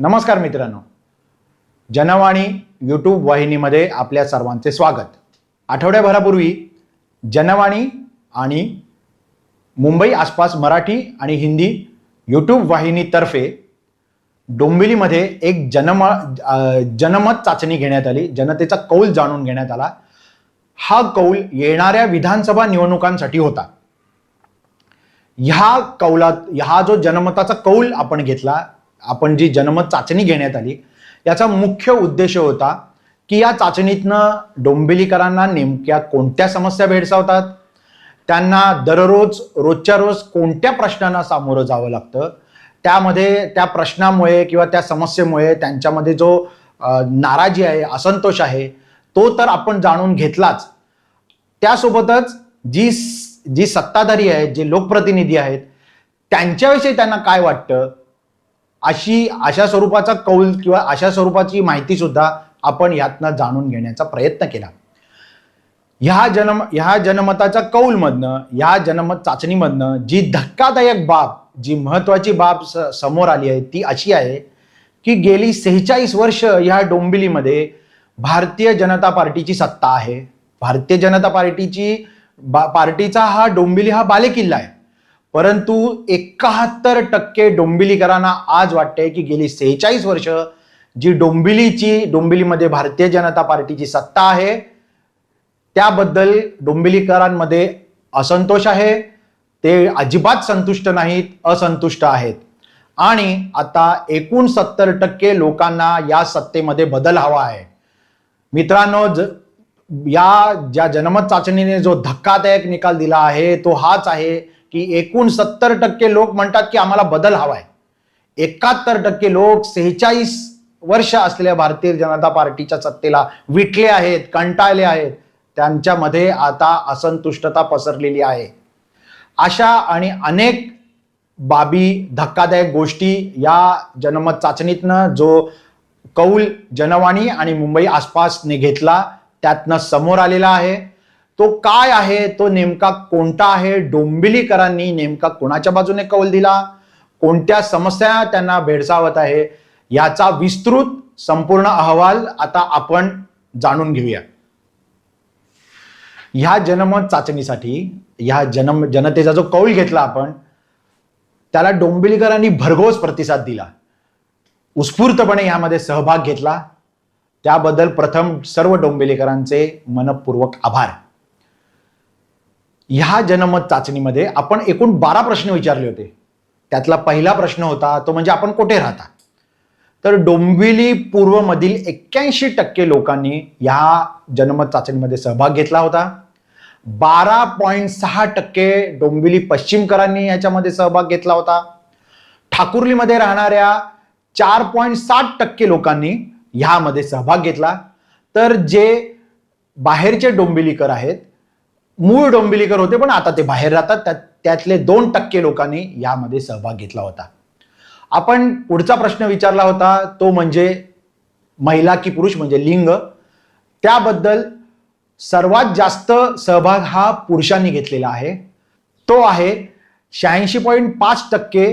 नमस्कार मित्रांनो. जनवाणी यूट्यूब वाहिनीमध्ये आपल्या सर्वांचे स्वागत. आठवड्याभरापूर्वी जनवाणी आणि मुंबई आसपास मराठी आणि हिंदी यूट्यूब वाहिनीतर्फे डोंबिवलीमध्ये एक जनम जनमत चाचणी घेण्यात आली. जनतेचा कौल जाणून घेण्यात आला. हा कौल येणाऱ्या विधानसभा निवडणुकांसाठी होता. ह्या कौलात हा जो जनमताचा कौल आपण घेतला आपण जी जनमत चाचणी घेण्यात आली याचा मुख्य उद्देश होता की या चाचणीतनं डोंबिवलीकरांना नेमक्या कोणत्या समस्या भेडसावतात त्यांना दररोज रोजच्या रोज कोणत्या प्रश्नांना सामोरं जावं लागतं त्यामध्ये त्या प्रश्नामुळे किंवा त्या समस्येमुळे त्यांच्यामध्ये जो नाराजी आहे असंतोष आहे तो तर आपण जाणून घेतलाच. त्यासोबतच जी जी सत्ताधारी आहेत जे लोकप्रतिनिधी आहेत त्यांच्याविषयी त्यांना काय वाटतं अशी अशा स्वरूपाचा कौल किंवा अशा स्वरूपाची माहिती सुद्धा आपण यातनं जाणून घेण्याचा प्रयत्न केला. ह्या जनम ह्या जनमताच्या कौलमधनं ह्या जनमत चाचणीमधनं जी धक्कादायक बाब जी महत्वाची बाब समोर आली आहे ती अशी आहे की गेली सेहेचाळीस वर्ष ह्या डोंबिलीमध्ये भारतीय जनता पार्टीची सत्ता आहे. भारतीय जनता पार्टीची बा पार्टीचा हा डोंबिली हा बालेकिल्ला आहे. परंतु एकाहत्तर टक्के डोंबिवलीकरांना आज वाटते की गेली सेहेचाळीस वर्ष जी डोंबिवलीची डोंबिवलीमध्ये भारतीय जनता पार्टीची सत्ता आहे त्याबद्दल डोंबिवलीकरांमध्ये असंतोष आहे. ते अजिबात संतुष्ट नाहीत असंतुष्ट आहेत. आणि आता एकूण सत्तर टक्के लोकांना या सत्तेमध्ये बदल हवा आहे. मित्रांनो ज या ज्या जनमत चाचणीने जो धक्कादायक निकाल दिला आहे तो हाच आहे. की एकूण सत्तर टक्के लोक म्हणतात की आम्हाला बदल हवाय. एकाहत्तर टक्के लोक सेहेचाळीस वर्ष असलेल्या भारतीय जनता पार्टीच्या सत्तेला विटले आहेत कंटाळले आहेत. त्यांच्यामध्ये आता असंतुष्टता पसरलेली आहे. अशा आणि अनेक बाबी धक्कादायक गोष्टी या जनमत चाचणीतनं जो कौल जनवाणी आणि मुंबई आसपासने घेतला त्यातनं समोर आलेला आहे. तो काय आहे? तो नेमका कोणता आहे? डोंबिलीकरांनी नेमका कोणाच्या बाजूने कौल दिला? कोणत्या समस्या त्यांना भेडसावत आहे? याचा विस्तृत संपूर्ण अहवाल आता आपण जाणून घेऊया. ह्या जनमत चाचणीसाठी ह्या जनम जनतेचा जो कौल घेतला आपण त्याला डोंबिलीकरांनी भरघोस प्रतिसाद दिला. उत्स्फूर्तपणे यामध्ये सहभाग घेतला. त्याबद्दल प्रथम सर्व डोंबिलीकरांचे मनपूर्वक आभार. ह्या जनमत चाचणीमध्ये आपण एकूण बारा प्रश्न विचारले होते. त्यातला पहिला प्रश्न होता तो म्हणजे आपण कुठे राहता? तर डोंबिवली पूर्वमधील एक्क्याऐंशी टक्के लोकांनी ह्या जनमत चाचणीमध्ये सहभाग घेतला होता. बारा पॉईंट सहा टक्के डोंबिवली पश्चिमकरांनी याच्यामध्ये सहभाग घेतला होता. ठाकुर्लीमध्ये राहणाऱ्या चार पॉईंट साठ टक्के लोकांनी ह्यामध्ये सहभाग घेतला. तर जे बाहेरचे डोंबिवलीकर आहेत मूळ डोंबिलीकर होते पण आता ते बाहेर राहतात. त्यात त्यातले दोन टक्के लोकांनी यामध्ये सहभाग घेतला होता. आपण पुढचा प्रश्न विचारला होता तो म्हणजे महिला की पुरुष म्हणजे लिंग. त्याबद्दल सर्वात जास्त सहभाग हा पुरुषांनी घेतलेला आहे. तो आहे शहाऐंशी पॉईंट पाच टक्के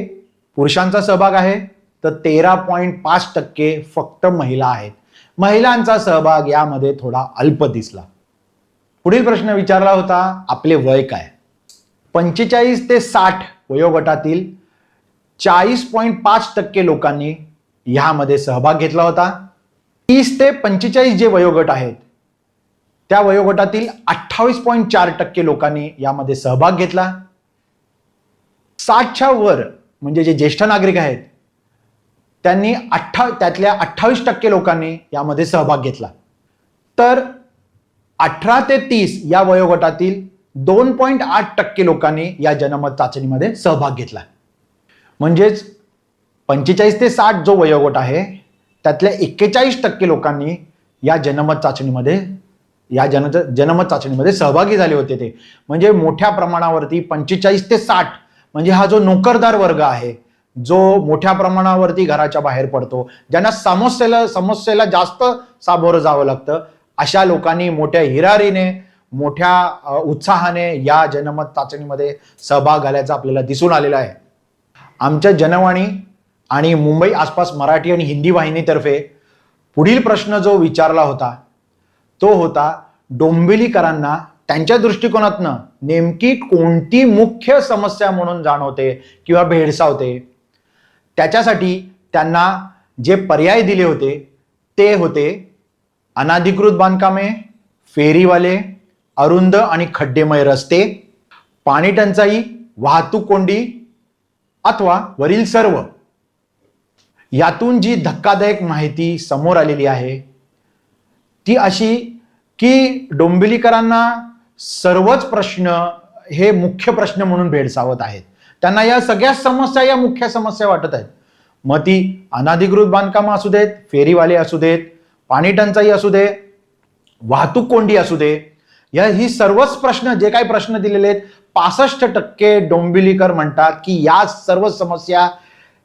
पुरुषांचा सहभाग आहे तर तेरा पॉईंट पाच टक्के फक्त महिला आहेत. महिलांचा सहभाग यामध्ये थोडा अल्प दिसला. पुढील प्रश्न विचारला होता आपले वय काय? पंचेचाळीस ते साठ वयोगटातील चाळीस पॉईंट पाच टक्के लोकांनी ह्यामध्ये सहभाग घेतला होता. तीस ते पंचेचाळीस जे वयोगट आहेत त्या वयोगटातील अठ्ठावीस पॉईंट चार टक्के लोकांनी यामध्ये सहभाग घेतला. साठच्या वर म्हणजे जे ज्येष्ठ नागरिक आहेत त्यांनी अठ्ठा त्यातल्या अठ्ठावीस टक्के लोकांनी यामध्ये सहभाग घेतला. तर अठरा ते तीस या वयोगटातील दोन पॉईंट आठ टक्के लोकांनी या जनमत चाचणीमध्ये सहभाग घेतला. म्हणजेच पंचेचाळीस ते साठ जो वयोगट आहे त्यातल्या एक्केचाळीस टक्के लोकांनी या जनमत चाचणीमध्ये या जन जनमत चाचणीमध्ये सहभागी झाले होते ते. म्हणजे मोठ्या प्रमाणावरती पंचेचाळीस ते साठ म्हणजे हा जो नोकरदार वर्ग आहे जो मोठ्या प्रमाणावरती घराच्या बाहेर पडतो ज्यांना समस्येला समस्येला जास्त सामोरं जावं लागतं अशा लोकांनी मोठ्या हिरारीने मोठ्या उत्साहाने या जनमत चाचणीमध्ये सहभाग घालायचा आपल्याला दिसून आलेला आहे. आमच्या जनवाणी आणि मुंबई आसपास मराठी आणि हिंदी वाहिनीतर्फे पुढील प्रश्न जो विचारला होता तो होता डोंबिवलीकरांना त्यांच्या दृष्टिकोनातनं नेमकी कोणती मुख्य समस्या म्हणून जाणवते किंवा भेडसावते त्याच्यासाठी त्यांना जे पर्याय दिले होते ते होते अनाधिकृत बांधकामे फेरीवाले अरुंद आणि खड्डेमय रस्ते पाणी टंचाई वाहतूक कोंडी अथवा वरील सर्व. यातून जी धक्कादायक माहिती समोर आलेली आहे ती अशी की डोंबिवलीकरांना सर्वच प्रश्न हे मुख्य प्रश्न म्हणून भेडसावत आहेत. त्यांना या सगळ्या समस्या या मुख्य समस्या वाटत आहेत. मग ती अनाधिकृत बांधकामं असू देत फेरीवाले असू देत पाणी टंचाई असू दे वाहतूक कोंडी असू दे या ही सर्वच प्रश्न जे काही प्रश्न दिलेले आहेत पासष्ट टक्के डोंबिवलीकर म्हणतात की या सर्व समस्या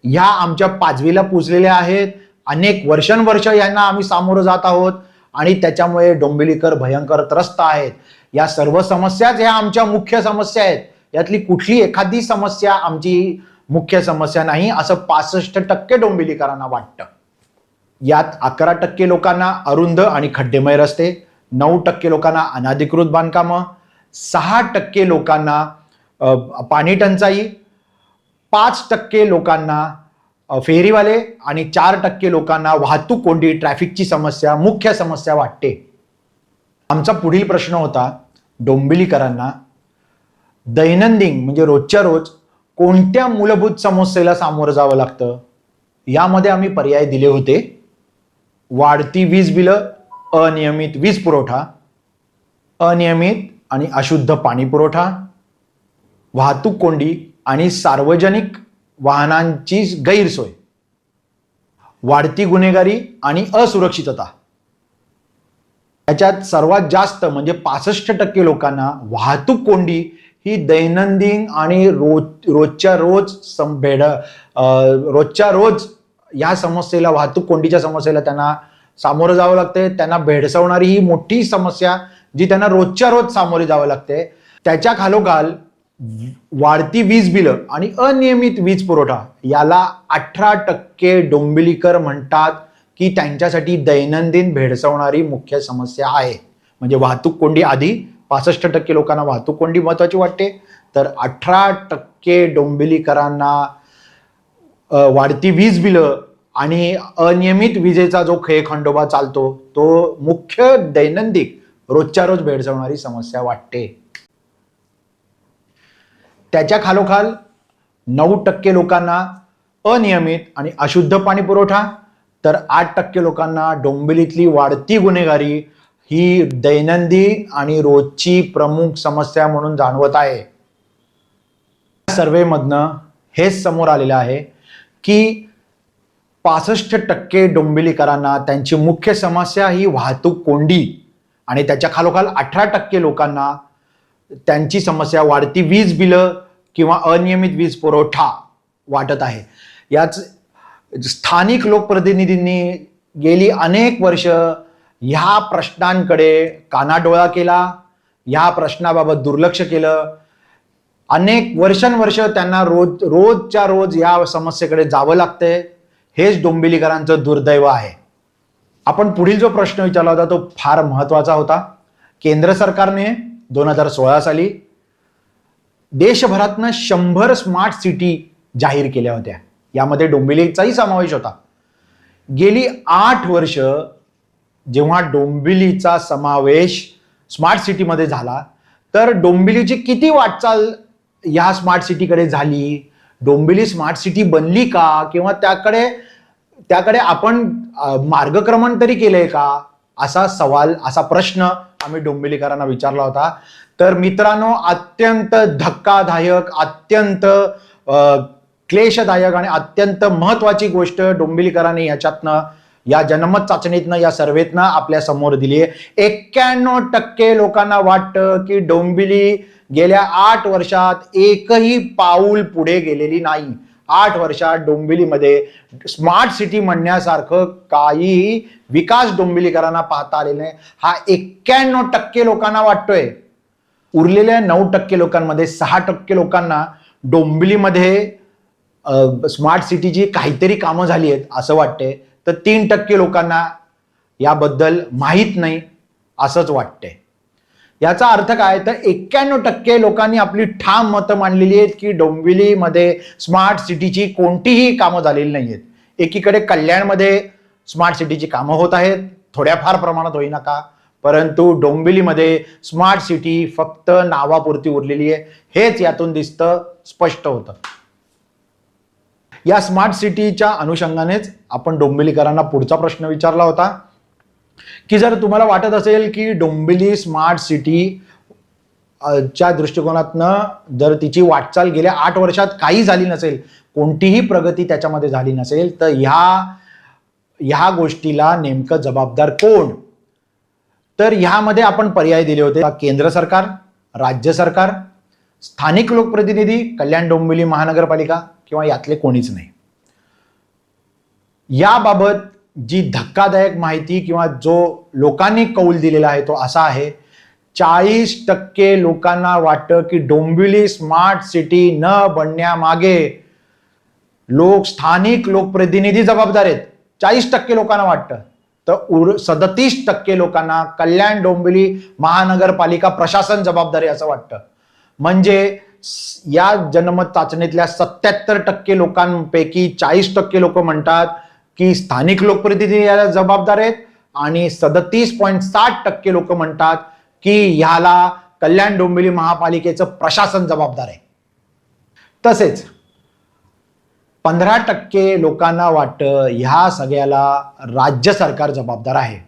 ह्या आमच्या पाचवीला पुजलेल्या आहेत. अनेक वर्षानुवर्ष यांना आम्ही सामोरं जात आहोत आणि त्याच्यामुळे डोंबिवलीकर भयंकर त्रस्त आहेत. या सर्व समस्याच ह्या आमच्या मुख्य समस्या आहेत. यातली कुठली एखादी समस्या आमची मुख्य समस्या नाही असं पासष्ट टक्के डोंबिवलीकरांना वाटतं. यात अकरा टक्के लोकांना अरुंद आणि खड्डेमय रस्ते नऊ टक्के लोकांना अनाधिकृत बांधकामं सहा टक्के लोकांना पाणी टंचाई पाच टक्के लोकांना फेरीवाले आणि चार टक्के लोकांना वाहतूक कोंडी ट्रॅफिकची समस्या मुख्य समस्या वाटते. आमचा पुढील प्रश्न होता डोंबिलीकरांना दैनंदिन म्हणजे रोजच्या रोज कोणत्या मूलभूत समस्येला सामोरं जावं लागतं? यामध्ये आम्ही पर्याय दिले होते. वाढती वीज बिलं अनियमित वीज पुरवठा अनियमित आणि अशुद्ध पाणी पुरवठा वाहतूक कोंडी आणि सार्वजनिक वाहनांची गैरसोय वाढती गुन्हेगारी आणि असुरक्षितता. याच्यात सर्वात जास्त म्हणजे पासष्ट टक्के लोकांना वाहतूक कोंडी ही दैनंदिन आणि रोज रोजच्या रोज सं- भेड रोजच्या रोज या समस्येला वाहतूक कोंडीच्या समस्येला त्यांना सामोरं जावं लागते त्यांना भेडसावणारी ही मोठी समस्या जी त्यांना रोजच्या रोज सामोरे जावं लागते त्याच्या खालोखाल वाढती वीज बिलं आणि अनियमित वीज पुरवठा याला अठरा टक्के डोंबिलीकर म्हणतात की त्यांच्यासाठी दैनंदिन भेडसावणारी मुख्य समस्या आहे. म्हणजे वाहतूक कोंडी आधी पासष्ट टक्के लोकांना वाहतूक कोंडी महत्वाची वाटते. तर अठरा टक्के डोंबिलीकरांना वाढती वीज बिलं आणि अनियमित विजेचा जो खेळ खंडोबा चालतो तो मुख्य दैनंदिन रोजच्या रोज भेडसावणारी समस्या वाटते. त्याच्या खालोखाल नऊ टक्के लोकांना अनियमित आणि अशुद्ध पाणी पुरवठा तर आठ टक्के लोकांना डोंबिलीतली वाढती गुन्हेगारी ही दैनंदिन आणि रोजची प्रमुख समस्या म्हणून जाणवत आहे. सर्वेमधनं हेच समोर आलेलं आहे. की पासष्ट टक्के डोंबिवलीकरांना त्यांची मुख्य समस्या ही वाहतूक कोंडी आणि त्याच्या खालोखाल अठरा टक्के लोकांना त्यांची समस्या वाढती वीज बिलं किंवा अनियमित वीज पुरवठा वाटत आहे. याच स्थानिक लोकप्रतिनिधींनी गेली अनेक वर्ष ह्या प्रश्नांकडे कानाडोळा केला ह्या प्रश्नाबाबत दुर्लक्ष केलं अनेक वर्षानुवर्ष त्यांना रोज रोजच्या रोज या समस्येकडे जावं लागतंय. हेच डोंबिवलीकरांचं दुर्दैव आहे. आपण पुढील जो प्रश्न विचारला होता तो फार महत्त्वाचा होता. केंद्र सरकारने दोन हजार सोळा साली देशभरातनं शंभर स्मार्ट सिटी जाहीर केल्या होत्या. यामध्ये डोंबिवलीचाही समावेश होता. गेली आठ वर्ष जेव्हा डोंबिवलीचा समावेश स्मार्ट सिटीमध्ये झाला तर डोंबिवलीची किती वाटचाल या स्मार्ट सिटीकडे झाली डोंबिवली स्मार्ट सिटी बनली का? किंवा त्याकडे त्याकडे आपण मार्गक्रमण तरी केलंय का? असा सवाल असा प्रश्न आम्ही डोंबिवलीकरांना विचारला होता. तर मित्रांनो अत्यंत धक्कादायक अत्यंत क्लेशदायक आणि अत्यंत महत्वाची गोष्ट डोंबिवलीकरांनी याच्यातनं या जनमत चाचणीतनं या सर्वेतनं आपल्यासमोर दिली आहे एक्क्याण्णव टक्के लोकांना वाटतं की डोंबिवली गेल्या आठ वर्षात एकही पाऊल पुढे गेलेली नाही. आठ वर्षात डोंबिवलीमध्ये स्मार्ट सिटी म्हणण्यासारखं काही विकास डोंबिवलीकरांना पाहता आलेला नाही. हा एक्क्याण्णव टक्के लोकांना वाटतोय. उरलेल्या नऊ टक्के लोकांमध्ये सहा टक्के लोकांना डोंबिवलीमध्ये स्मार्ट सिटीची काहीतरी कामं झाली आहेत असं वाटते तर तीन टक्के लोकांना याबद्दल माहीत नाही असंच वाटतंय. याचा अर्थ काय? तर एक्क्याण्णव टक्के लोकांनी आपली ठाम मतं मांडलेली आहेत की डोंबिवलीमध्ये स्मार्ट सिटीची कोणतीही कामं झालेली नाही आहेत एकीकडे कल्याणमध्ये स्मार्ट सिटीची कामं होत आहेत. थोड्याफार प्रमाणात होईना का परंतु डोंबिवलीमध्ये स्मार्ट सिटी फक्त नावापुरती उरलेली आहे. हेच यातून दिसतं स्पष्ट होतं. या स्मार्ट सिटीच्या अनुषंगानेच आपण डोंबिवलीकरांना पुढचा प्रश्न विचारला होता. की जर तुम्हाला वाटत असेल की डोंबिवली स्मार्ट सिटी च्या दृष्टिकोनातनं जर तिची वाटचाल गेल्या आठ वर्षात काही झाली नसेल कोणतीही प्रगती त्याच्यामध्ये झाली नसेल तर ह्या ह्या गोष्टीला नेमकं जबाबदार कोण? तर ह्यामध्ये आपण पर्याय दिले होते. केंद्र सरकार राज्य सरकार स्थानिक लोकप्रतिनिधी कल्याण डोंबिवली महानगरपालिका किंवा यातले कोणीच नाही. याबाबत जी धक्कादायक माहिती किंवा जो लोकांनी कौल दिलेला आहे तो असा आहे चाळीस टक्के लोकांना वाटतं की डोंबिवली स्मार्ट सिटी न बनण्यामागे लोक स्थानिक लोकप्रतिनिधी जबाबदार आहेत. चाळीस टक्के लोकांना वाटतं. तर उर सदतीस टक्के लोकांना कल्याण डोंबिवली महानगरपालिका प्रशासन जबाबदार आहे असं वाटतं. म्हणजे या जनमत चाचणीतल्या सत्याहत्तर टक्के लोकांपैकी चाळीस टक्के लोक म्हणतात की स्थानिक लोकप्रतिनिधी याला जबाबदार आहेत आणि सदतीस पॉईंट साठ टक्के लोक म्हणतात की ह्याला कल्याण डोंबिवली महापालिकेचं प्रशासन जबाबदार आहे. तसेच पंधरा टक्के लोकांना वाटतं ह्या सगळ्याला राज्य सरकार जबाबदार आहे.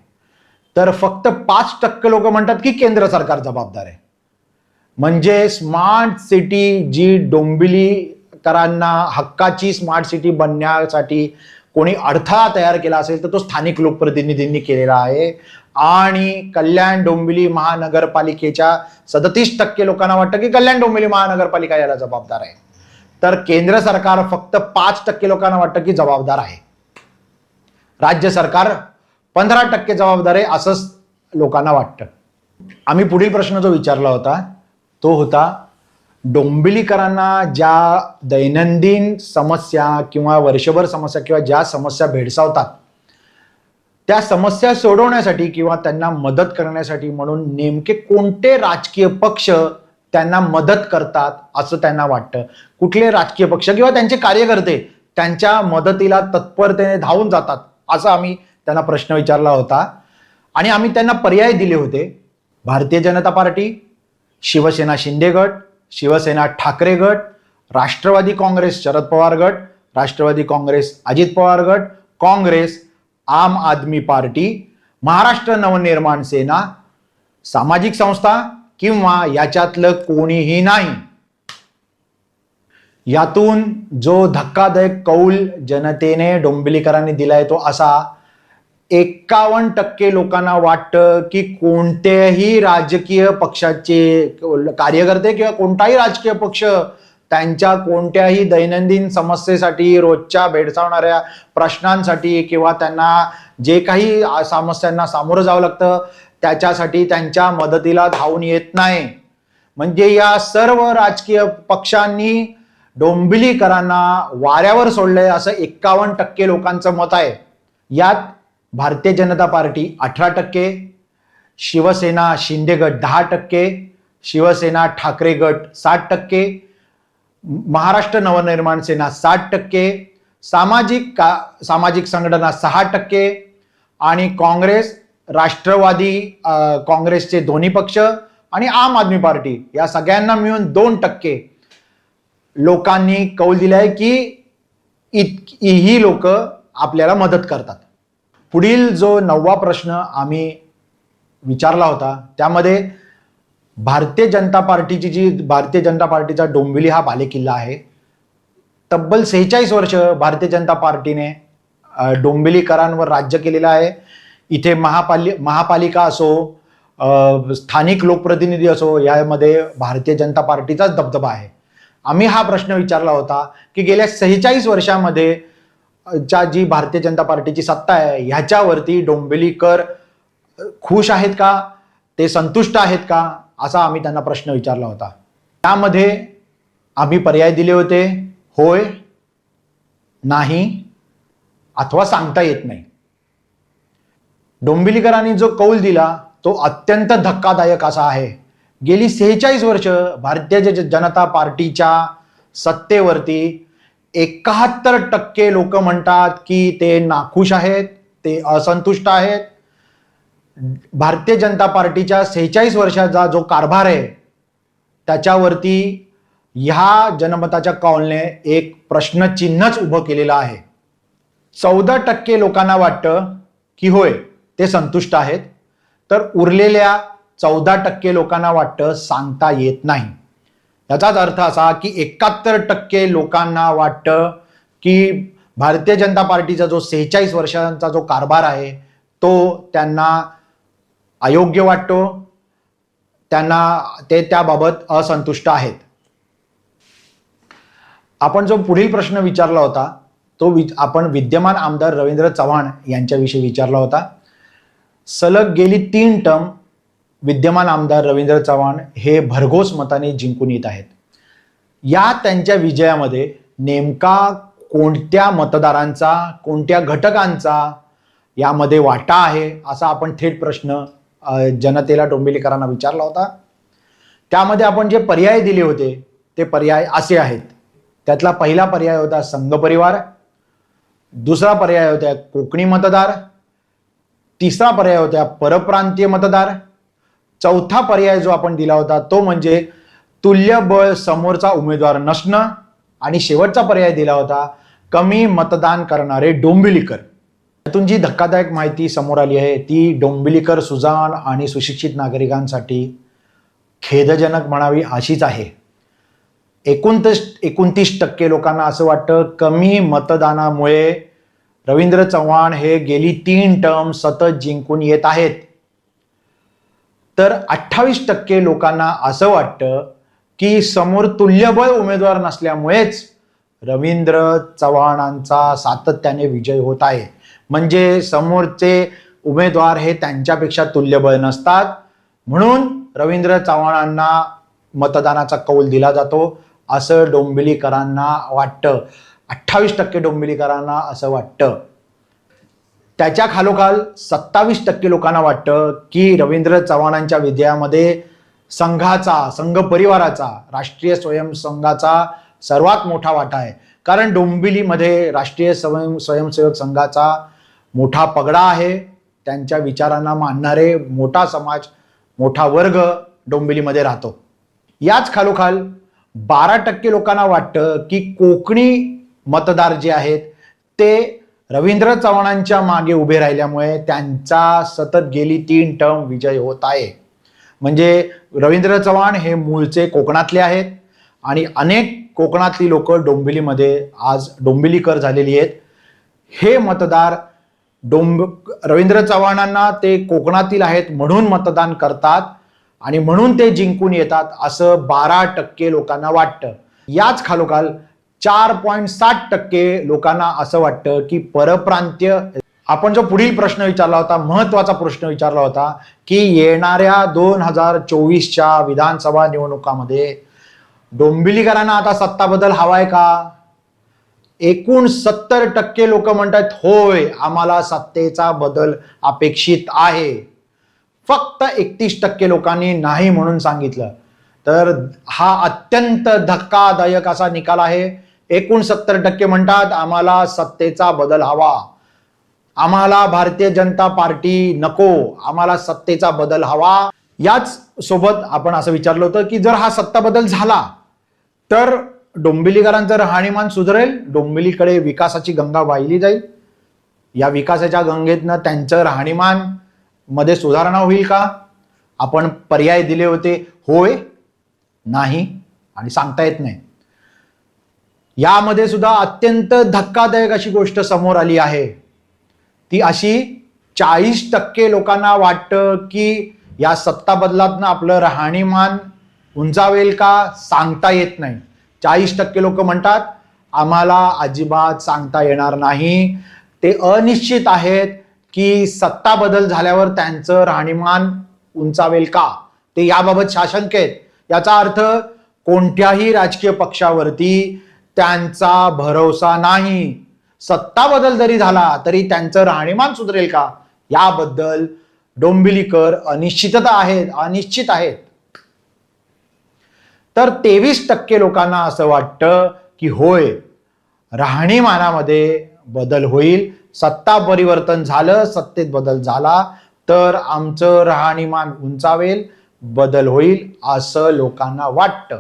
तर फक्त पाच टक्के लोक म्हणतात की केंद्र सरकार जबाबदार आहे. म्हणजे स्मार्ट सिटी जी डोंबिवलीकरांना हक्काची स्मार्ट सिटी बनण्यासाठी कोणी अडथळा तयार केला असेल तर तो स्थानिक लोकप्रतिनिधींनी केलेला आहे. आणि कल्याण डोंबिवली महानगरपालिकेच्या सदतीस टक्के लोकांना वाटतं की कल्याण डोंबिवली महानगरपालिका याला जबाबदार आहे. तर केंद्र सरकार फक्त पाच टक्के लोकांना वाटतं की जबाबदार आहे. राज्य सरकार पंधरा टक्के जबाबदार आहे असंच लोकांना वाटतं. आम्ही पुढील प्रश्न जो विचारला होता तो होता डोंबिलीकरांना ज्या दैनंदिन समस्या किंवा वर्षभर समस्या किंवा ज्या समस्या भेडसावतात त्या समस्या सोडवण्यासाठी किंवा त्यांना मदत करण्यासाठी म्हणून नेमके कोणते राजकीय पक्ष त्यांना मदत करतात असं त्यांना वाटतं. कुठले राजकीय पक्ष किंवा त्यांचे कार्यकर्ते त्यांच्या मदतीला तत्परतेने धावून जातात असा आम्ही त्यांना प्रश्न विचारला होता. आणि आम्ही त्यांना पर्याय दिले होते. भारतीय जनता पार्टी शिवसेना शिंदे गट शिवसेना ठाकरे गट राष्ट्रवादी काँग्रेस शरद पवार गट राष्ट्रवादी काँग्रेस अजित पवार गट काँग्रेस आम आदमी पार्टी महाराष्ट्र नवनिर्माण सेना सामाजिक संस्था किंवा याच्यातलं कोणीही नाही. यातून जो धक्कादायक कौल जनतेने डोंबिलीकरांनी दिलाय तो असा एक्कावन्न टक्के लोकांना वाटतं की कोणत्याही राजकीय पक्षाचे कार्यकर्ते किंवा कोणताही राजकीय पक्ष त्यांच्या कोणत्याही दैनंदिन समस्येसाठी रोजच्या भेडसावणाऱ्या प्रश्नांसाठी किंवा त्यांना जे काही समस्यांना सामोरं जावं लागतं त्याच्यासाठी त्यांच्या मदतीला धावून येत नाही. म्हणजे या सर्व राजकीय पक्षांनी डोंबिलीकरांना वाऱ्यावर सोडलंय असं एक्कावन्न टक्के लोकांचं मत आहे. यात भारतीय जनता पार्टी अठरा टक्के शिवसेना शिंदे गट दहा टक्के शिवसेना ठाकरे गट साठ टक्के महाराष्ट्र नवनिर्माण सेना साठ टक्के सामाजिक का सामाजिक संघटना सहा टक्के आणि काँग्रेस राष्ट्रवादी काँग्रेसचे दोन्ही पक्ष आणि आम आदमी पार्टी या सगळ्यांना मिळून दोन टक्के. लोकांनी कौल दिलाय की इत ही लोक आपल्याला मदत करतात. पुढील जो नववा प्रश्न आम्ही विचारला होता त्यामध्ये भारतीय जनता पार्टीची जी भारतीय जनता पार्टीचा डोंबिवली हा बालेकिल्ला आहे. तब्बल सेहेचाळीस वर्ष भारतीय जनता पार्टीने डोंबिवलीकरांवर राज्य केलेलं आहे. इथे महापाली महापालिका असो स्थानिक लोकप्रतिनिधी असो यामध्ये भारतीय जनता पार्टीचाच दबदबा आहे. आम्ही हा प्रश्न विचारला होता की गेल्या सेहेचाळीस वर्षामध्ये च्या जी भारतीय जनता पार्टीची सत्ता आहे ह्याच्यावरती डोंबिवलीकर खुश आहेत का? ते संतुष्ट आहेत का? असा आम्ही त्यांना प्रश्न विचारला होता. त्यामध्ये आम्ही पर्याय दिले होते. होय? नाही? अथवा सांगता येत नाही. डोंबिवलीकरांनी जो कौल दिला तो अत्यंत धक्कादायक असा आहे. गेली सेहेचाळीस वर्ष भारतीय जनता पार्टीच्या सत्तेवरती एकाहत्तर टक्के लोक म्हणतात की ते नाखुश आहेत ते असंतुष्ट आहेत. भारतीय जनता पार्टीच्या सेहेचाळीस वर्षाचा जो कारभार आहे त्याच्यावरती ह्या जनमताच्या कौलने एक प्रश्नचिन्हच उभं केलेलं आहे. चौदा टक्के लोकांना वाटतं की होय ते संतुष्ट आहेत तर उरलेल्या चौदा टक्के लोकांना वाटतं सांगता येत नाही. याचाच अर्थ असा की एकाहत्तर टक्के लोकांना वाटतं की भारतीय जनता पार्टीचा जो सेहेचाळीस वर्षांचा जो कारभार आहे तो त्यांना अयोग्य वाटतो. त्यांना ते त्याबाबत असंतुष्ट आहेत. आपण जो पुढील प्रश्न विचारला होता तो वि आपण विद्यमान आमदार रवींद्र चव्हाण यांच्याविषयी विचारला होता. सलग गेली तीन टर्म विद्यमान आमदार रवींद्र चव्हाण हे भरघोस मताने जिंकून येत आहेत. या त्यांच्या विजयामध्ये नेमका कोणत्या मतदारांचा कोणत्या घटकांचा यामध्ये वाटा आहे असा आपण थेट प्रश्न जनतेला डोंबिवलीकरांना विचारला होता. त्यामध्ये आपण जे पर्याय दिले होते ते पर्याय असे आहेत. त्यातला पहिला पर्याय होता संघ परिवार दुसरा पर्याय होता कोकणी मतदार तिसरा पर्याय होता परप्रांतीय मतदार चौथा पर्याय जो आपण दिला होता तो म्हणजे तुल्यबळ समोरचा उमेदवार नसणं. आणि शेवटचा पर्याय दिला होता कमी मतदान करणारे डोंबिवलीकर. त्यातून जी धक्कादायक माहिती समोर आली आहे ती डोंबिवलीकर सुजाण आणि सुशिक्षित नागरिकांसाठी खेदजनक म्हणावी अशीच आहे. एकोणतीस एकोणतीस टक्के लोकांना असं वाटतं कमी मतदानामुळे रवींद्र चव्हाण हे गेली तीन टर्म सतत जिंकून येत आहेत. तर अठ्ठावीस टक्के लोकांना असं वाटतं की समोर तुल्यबळ उमेदवार नसल्यामुळेच रवींद्र चव्हाणांचा सातत्याने विजय होत आहे. म्हणजे समोरचे उमेदवार हे त्यांच्यापेक्षा तुल्यबळ नसतात. म्हणून रवींद्र चव्हाणांना मतदानाचा कौल दिला जातो असं डोंबिवलीकरांना वाटतं. अठ्ठावीस टक्के डोंबिवलीकरांना असं वाटतं. त्याच्या खालोखाल सत्तावीस टक्के लोकांना वाटतं की रवींद्र चव्हाणांच्या विधेयामध्ये संघाचा संघ परिवाराचा राष्ट्रीय स्वयंसंघाचा सर्वात मोठा वाटा आहे. कारण डोंबिवलीमध्ये राष्ट्रीय स्वयं स्वयंसेवक संघाचा मोठा पगडा आहे. त्यांच्या विचारांना मानणारे मोठा समाज मोठा वर्ग डोंबिवलीमध्ये राहतो. याच खालोखाल बारा टक्के लोकांना वाटतं की कोकणी मतदार जे आहेत ते रवींद्र चव्हाणांच्या मागे उभे राहिल्यामुळे त्यांचा सतत गेली तीन टर्म विजय होत आहे. म्हणजे रवींद्र चव्हाण हे मूळचे कोकणातले आहेत आणि अनेक कोकणातली लोक डोंबिवलीमध्ये आज डोंबिवलीकर झालेली आहेत. हे मतदार डोंब रवींद्र चव्हाणांना ते कोकणातील आहेत म्हणून मतदान करतात आणि म्हणून ते जिंकून येतात असं बारा टक्के लोकांना वाटतं. याच खालोखाल चार पॉईंट साठ टक्के लोकांना असं वाटतं की परप्रांतीय आपण जो पुढील प्रश्न विचारला होता महत्त्वाचा प्रश्न विचारला होता की येणाऱ्या दोन हजार चोवीसच्या विधानसभा निवडणुकामध्ये डोंबिवलीकरांना आता सत्ता बदल हवाय का? एकूण सत्तर टक्के लोक म्हणतात होय आम्हाला सत्तेचा बदल अपेक्षित आहे. फक्त एकतीस टक्के लोकांनी नाही म्हणून सांगितलं. तर हा अत्यंत धक्कादायक असा निकाल आहे. एकूण सत्तर टक्के म्हणतात आम्हाला सत्तेचा बदल हवा. आम्हाला भारतीय जनता पार्टी नको आम्हाला सत्तेचा बदल हवा. याच सोबत आपण असं विचारलं होतं की जर हा सत्ता बदल झाला तर डोंबिवलीकरांचं राहणीमान सुधारेल डोंबिवलीकडे विकासाची गंगा वाहिली जाईल. या विकासाच्या गंगेतनं त्यांचं राहणीमानमध्ये सुधारणा होईल का? आपण पर्याय दिले होते होय नाही आणि सांगता येत नाही. यामध्ये सुद्धा अत्यंत धक्कादायक अशी गोष्ट समोर आली आहे. ती अशी चाळीस टक्के लोकांना वाटतं की या सत्ता बदलातनं आपलं राहणीमान उंचावेल का सांगता येत नाही. चाळीस टक्के लोक म्हणतात आम्हाला अजिबात सांगता येणार नाही. ते अनिश्चित आहेत की सत्ता बदल झाल्यावर त्यांचं राहणीमान उंचावेल का? ते याबाबत साशंक आहेत याचा अर्थ कोणत्याही राजकीय पक्षावरती त्यांचा भरोसा नाही. सत्ता बदल जरी झाला तरी त्यांचं राहणीमान सुधरेल का? याबद्दल डोंबिलीकर अनिश्चितता आहेत अनिश्चित आहेत. तर तेवीस टक्के लोकांना असं वाटतं की होय राहणीमानामध्ये बदल होईल. सत्ता परिवर्तन झालं सत्तेत बदल झाला तर आमचं राहणीमान उंचावेल बदल होईल असं लोकांना वाटतं.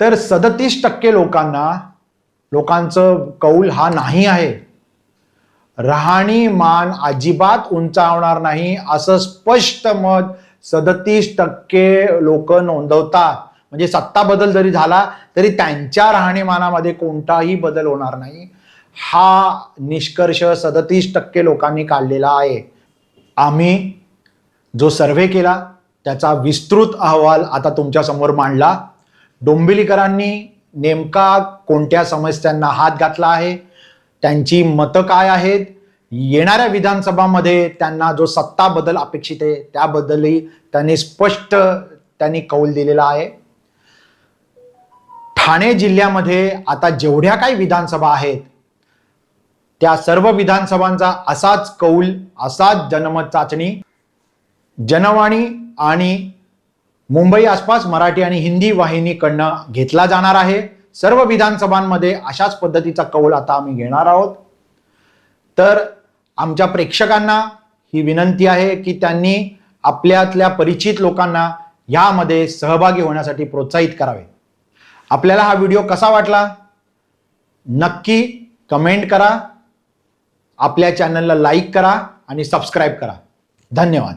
तर सदतीस टक्के लोकांना लोकांचं कौल हा नाही आहे. राहणीमान अजिबात उंचावणार नाही असं स्पष्ट मत सदतीस टक्के लोक नोंदवतात. म्हणजे सत्ता बदल जरी झाला तरी त्यांच्या राहणीमानामध्ये कोणताही बदल होणार नाही. हा निष्कर्ष सदतीस टक्के लोकांनी काढलेला आहे. आम्ही जो सर्व्हे केला त्याचा विस्तृत अहवाल आता तुमच्यासमोर मांडला. डोंबिवलीकरांनी नेमका कोणत्या समस्यांना हात घातला आहे? त्यांची मतं काय आहेत? येणाऱ्या विधानसभामध्ये त्यांना जो सत्ता बदल अपेक्षित आहे त्याबद्दलही त्यांनी स्पष्ट त्यांनी कौल दिलेला आहे. ठाणे जिल्ह्यामध्ये आता जेवढ्या काही विधानसभा आहेत त्या सर्व विधानसभांचा असाच कौल असाच जनमत चाचणी जनवाणी आणि मुंबई आसपास मराठी आणि हिंदी वाहिनीकडनं घेतला जाणार आहे. सर्व विधानसभांमध्ये अशाच पद्धतीचा कौल आता आम्ही घेणार आहोत. तर आमच्या प्रेक्षकांना ही विनंती आहे की त्यांनी आपल्यातल्या परिचित लोकांना यामध्ये सहभागी होण्यासाठी प्रोत्साहित करावे. आपल्याला हा व्हिडिओ कसा वाटला? नक्की कमेंट करा. आपल्या चॅनलला लाईक करा आणि सबस्क्राईब करा. धन्यवाद.